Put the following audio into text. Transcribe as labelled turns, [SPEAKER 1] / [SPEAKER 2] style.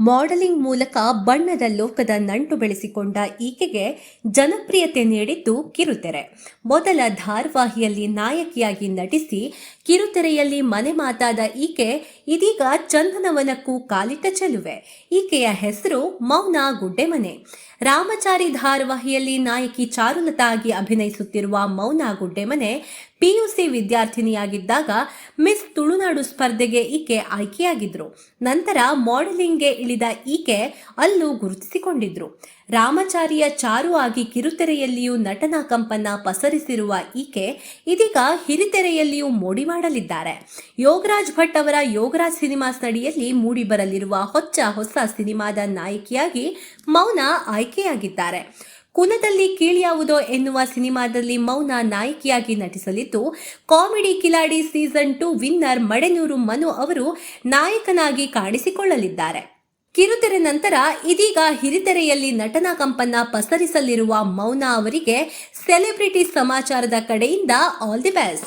[SPEAKER 1] Modelling ಮೂಲಕ ಬಣ್ಣದ ಲೋಕದ ನಂಟು ಬೆಳೆಸಿಕೊಂಡ ಈಕೆಗೆ ಜನಪ್ರಿಯತೆ ನೀಡಿದ್ದು ಕಿರುತೆರೆ. ಮೊದಲ ಧಾರವಾಹಿಯಲ್ಲಿ ನಾಯಕಿಯಾಗಿ ನಟಿಸಿ ಕಿರುತೆರೆಯಲ್ಲಿ ಮನೆ ಮಾತಾದ ಈಕೆ ಇದೀಗ ಚಂದನವನಕ್ಕೂ ಕಾಲಿಟ್ಟ ಚೆಲುವೆ. ಈಕೆಯ ಹೆಸರು ಮೌನ ಗುಡ್ಡೆಮನೆ. ರಾಮಚಾರಿ ಧಾರವಾಹಿಯಲ್ಲಿ ನಾಯಕಿ ಚಾರುಲತಾ ಆಗಿ ಅಭಿನಯಿಸುತ್ತಿರುವ ಮೌನ ಗುಡ್ಡೆಮನೆ ಪಿಯುಸಿ ವಿದ್ಯಾರ್ಥಿನಿಯಾಗಿದ್ದಾಗ ಮಿಸ್ ತುಳುನಾಡು ಸ್ಪರ್ಧೆಗೆ ಈಕೆ ಆಯ್ಕೆಯಾಗಿದ್ರು. ನಂತರ ಮಾಡೆಲಿಂಗ್ಗೆ ಇಳಿದ ಈಕೆ ಅಲ್ಲೂ ಗುರುತಿಸಿಕೊಂಡಿದ್ರು. ರಾಮಚಾರಿಯ ಚಾರು ಆಗಿ ಕಿರುತೆರೆಯಲ್ಲಿಯೂ ನಟನ ಕಂಪನ್ನ ಪಸರಿಸಿರುವ ಈಕೆ ಇದೀಗ ಹಿರಿತೆರೆಯಲ್ಲಿಯೂ ಮೋಡಿ ಮಾಡಲಿದ್ದಾರೆ ಯೋಗರಾಜ್ ಭಟ್ ಅವರ ಯೋಗರಾಜ್ ಸಿನಿಮಾಸ್ ನಡಿಯಲ್ಲಿ ಮೂಡಿಬರಲಿರುವ ಹೊಚ್ಚ ಹೊಸ ಸಿನಿಮಾದ ನಾಯಕಿಯಾಗಿ ಮೌನ ಆಯ್ಕೆಯಾಗಿದ್ದಾರೆ. ಕುಲದಲ್ಲಿ ಕೀಳ್ಯಾವುದೋ ಎನ್ನುವ ಸಿನಿಮಾದಲ್ಲಿ ಮೌನ ನಾಯಕಿಯಾಗಿ ನಟಿಸಲಿದ್ದು, comedy Khiladi season two winner Madenur Manu ಅವರು ನಾಯಕನಾಗಿ ಕಾಣಿಸಿಕೊಳ್ಳಲಿದ್ದಾರೆ. ಕಿರುತೆರೆ ನಂತರ ಇದೀಗ ಹಿರಿತೆರೆಯಲ್ಲಿ ನಟನಾ ಕಂಪನ್ನ ಪಸರಿಸಲಿರುವ ಮೌನ ಅವರಿಗೆ ಸೆಲೆಬ್ರಿಟಿ ಸಮಾಚಾರದ ಕಡೆಯಿಂದ ಆಲ್ ದಿ ಬೆಸ್ಟ್.